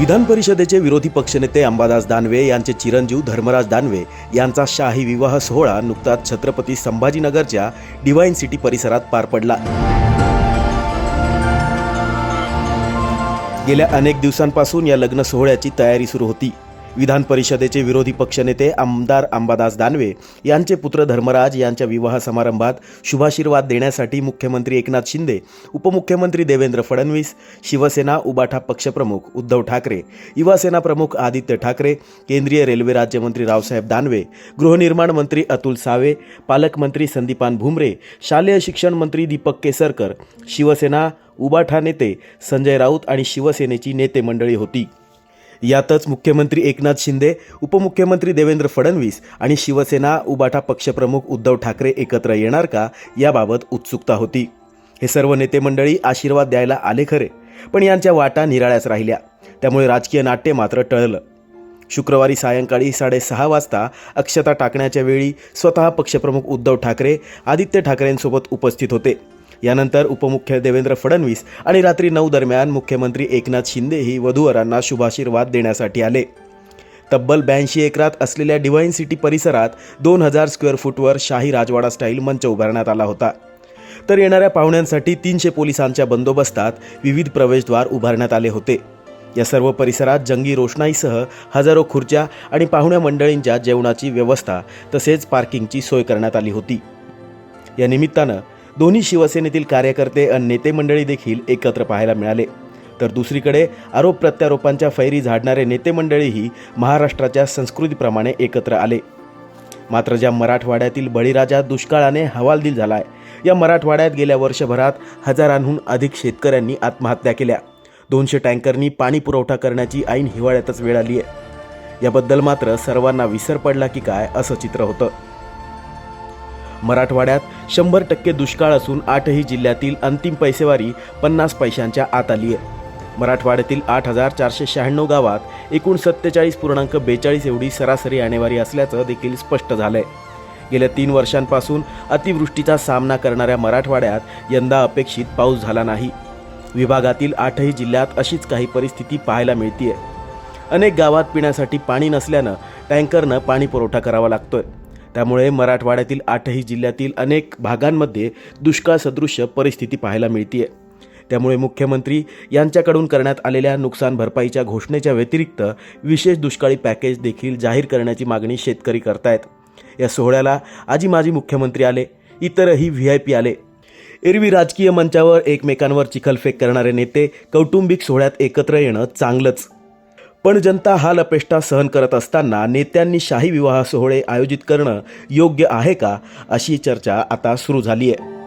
विधान परिषदेचे विरोधी पक्षनेते अंबादास दानवे यांचे चिरंजीव धर्मराज दानवे यांचा शाही विवाह सोहळा नुकताच छत्रपती संभाजीनगरच्या डिवाईन सिटी परिसरात पार पडला. गेल्या अनेक दिवसांपासून या लग्न सोहळ्याची तयारी सुरू होती. विधान परिषदेचे विरोधी पक्षनेते आमदार अंबादास दानवे यांचे पुत्र धर्मराज यांच्या विवाह समारंभात शुभाशीर्वाद देण्यासाठी मुख्यमंत्री एकनाथ शिंदे उपमुख्यमंत्री देवेंद्र फडणवीस शिवसेना उबाठा पक्षप्रमुख उद्धव ठाकरे युवासेना प्रमुख आदित्य ठाकरे केंद्रीय रेल्वे राज्यमंत्री रावसाहेब दानवे गृहनिर्माण मंत्री अतुल सावे पालकमंत्री संदीपान भुमरे शालेय शिक्षण मंत्री दीपक केसरकर शिवसेना उबाठा नेते संजय राऊत आणि शिवसेनेची नेते मंडळी होती. यातच मुख्यमंत्री एकनाथ शिंदे उपमुख्यमंत्री देवेंद्र फडणवीस आणि शिवसेना उबाठा पक्षप्रमुख उद्धव ठाकरे एकत्र येणार का याबाबत उत्सुकता होती. हे सर्व नेते मंडळी आशीर्वाद द्यायला आले खरे पण यांच्या वाटा निराळ्याच राहिल्या. त्यामुळे राजकीय नाट्य मात्र टळलं. शुक्रवारी सायंकाळी साडेसहा वाजता अक्षता टाकण्याच्या वेळी स्वतः पक्षप्रमुख उद्धव ठाकरे आदित्य ठाकरेंसोबत उपस्थित होते. यानंतर उपमुख्य देवेंद्र फडणवीस आणि रात्री नऊ दरम्यान मुख्यमंत्री एकनाथ शिंदेही वधूवरांना शुभाशीर्वाद देण्यासाठी आले. तब्बल ब्याऐंशी एकरात असलेल्या डिव्हाइन सिटी परिसरात दोन हजार स्क्वेअर फूटवर शाही राजवाडा स्टाईल मंच उभारण्यात आला होता. तर येणाऱ्या पाहुण्यांसाठी तीनशे पोलिसांच्या बंदोबस्तात विविध प्रवेशद्वार उभारण्यात आले होते. या सर्व परिसरात जंगी रोषणाईसह हजारो खुर्च्या आणि पाहुण्या मंडळींच्या जेवणाची व्यवस्था तसेच पार्किंगची सोय करण्यात आली होती. या निमित्तानं दोन्ही शिवसेनेतील कार्यकर्ते आणि नेते मंडळी देखील एकत्र पाहायला मिळाले. तर दुसरीकडे आरोप प्रत्यारोपांच्या फैरी झाडणारे नेते मंडळीही महाराष्ट्राच्या संस्कृतीप्रमाणे एकत्र आले. मात्र ज्या मराठवाड्यातील बळीराजा दुष्काळाने हवालदिल झालाय या मराठवाड्यात गेल्या वर्षभरात हजारांहून अधिक शेतकऱ्यांनी आत्महत्या केल्या. दोनशे टँकरनी पाणी पुरवठा करण्याची ऐन हिवाळ्यातच वेळ आली आहे याबद्दल मात्र सर्वांना विसर पडला की काय असं चित्र होतं. मराठवाड्यात शंभर टक्के दुष्काळ असून आठही जिल्ह्यातील अंतिम पैसेवारी पन्नास पैशांच्या आत आली आहे. मराठवाड्यातील आठ हजार चारशे शहाण्णव गावात एकूण सत्तेचाळीस पूर्णांक बेचाळीस एवढी सरासरी आणेवारी असल्याचं देखील स्पष्ट झालंय. गेल्या तीन वर्षांपासून अतिवृष्टीचा सामना करणाऱ्या मराठवाड्यात यंदा अपेक्षित पाऊस झाला नाही. विभागातील आठही जिल्ह्यात अशीच काही परिस्थिती पाहायला मिळतीये. अनेक गावात पिण्यासाठी पाणी नसल्यानं टँकरनं पाणी पुरवठा करावा लागतोय. त्यामुळे मराठवाड्यातील आठही जिल्ह्यातील अनेक भागांमध्ये दुष्काळ सदृश्य परिस्थिती पाहायला मिळतीये. त्यामुळे मुख्यमंत्री यांच्याकडून करण्यात आलेल्या नुकसान भरपाईच्या घोषणेच्या व्यतिरिक्त विशेष दुष्काळी पॅकेज देखील जाहीर करण्याची मागणी शेतकरी करतायत. या सोहळ्याला आजी माजी मुख्यमंत्री आले इतरही व्ही आय पी आले. एरवी राजकीय मंचावर एकमेकांवर चिखलफेक करणारे नेते कौटुंबिक सोहळ्यात एकत्र येणं चांगलंच पण जनता हा लपेष्टा सहन करत असताना नेत्यांनी शाही विवाह सोहळे आयोजित करणं योग्य आहे का अशी चर्चा आता सुरू झाली आहे